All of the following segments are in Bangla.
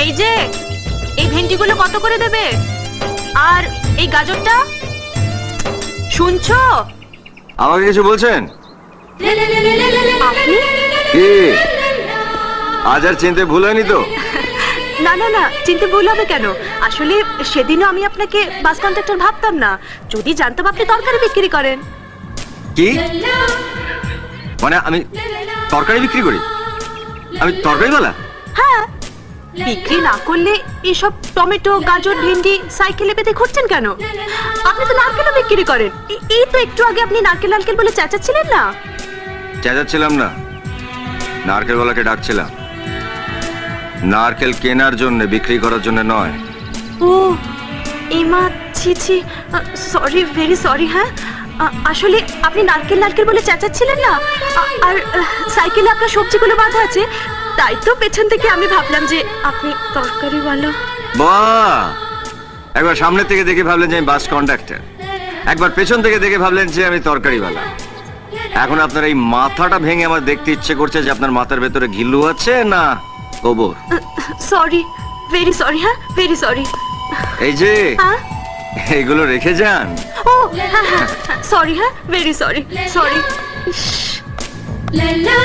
এই যে এই ভেন্ডিগুলো কত করে দেবে আর এই গাজরটা শুনছো আমাকে কিছু বলছেন আপনি কি আজ আর চিনতে ভুল হয়নি তো না না না চিনতে ভুল হবে কেন আসলে সেদিনও আমি আপনাকে বাস কন্ট্রাক্টর ভাবতাম না যদি জানতাম আপনি তরকারি বিক্রি করেন কি মানে আমি তরকারি বিক্রি করি আমি তরকারিওয়ালা হ্যাঁ বিক্রি না করলে এসব টমেটো গাজর ভেন্ডি সাইকেলে পেতে ঘুরছেন কেন? আপনি তো নারকেলও বিক্রি করেন। এ- এই তো একটু আগে আপনি নারকেল নারকেল বলে চেঁচাচ্ছিলেন না? চেঁচাচ্ছিলাম না। নারকেল নারকেলওয়ালাকে ডাকছিলাম। নারকেল কেনার জন্য বিক্রি করার জন্য নয়। ও এমা ছি ছি। সরি ভেরি সরি হ্যাঁ? আসলে আপনি নারকেল নারকেল বলে চেঁচাচ্ছিলেন না? আর সাইকেলে আপনার সবজিগুলো বাঁধা আছে তাই তো পেছন থেকে আমি ভাবলাম যে আপনি তরকারিওয়ালা। বাহ একবার সামনে থেকে দেখে ভাবলেন যে আমি বাস কন্ডাক্টর। একবার পেছন থেকে দেখে ভাবলেন যে আমি তরকারিওয়ালা। এখন আপনার এই মাথাটা ভেঙে আমার দেখতে ইচ্ছে করছে যে আপনার মাথার ভেতরে ঘিল্লু আছে না গোবর? সরি ভেরি সরি হ্যাঁ ভেরি সরি এই যে হ্যাঁ? এইগুলো রেখে যান। ও হ্যাঁ হ্যাঁ সরি হ্যাঁ very sorry sorry La la la.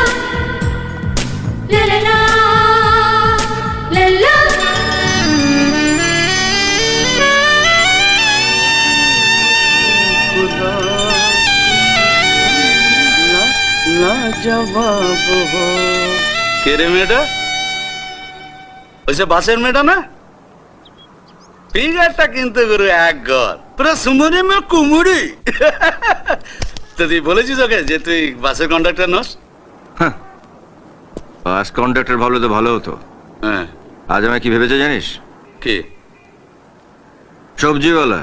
La la. la la কে রে মেয়েটা ওই যে বাসের মেয়েটা না ফিগারটা কিন্তু গুরু এক ঘর পুরো মে কুমুরি তো তুই বলেছিস ওকে যে তুই বাসের কন্ডাক্টর নস? বাস কন্ডাক্টর ভাবলে তো ভালো হতো। হ্যাঁ। আজ আমায় কি ভেবেছে জানিস? কি? সবজিওয়ালা।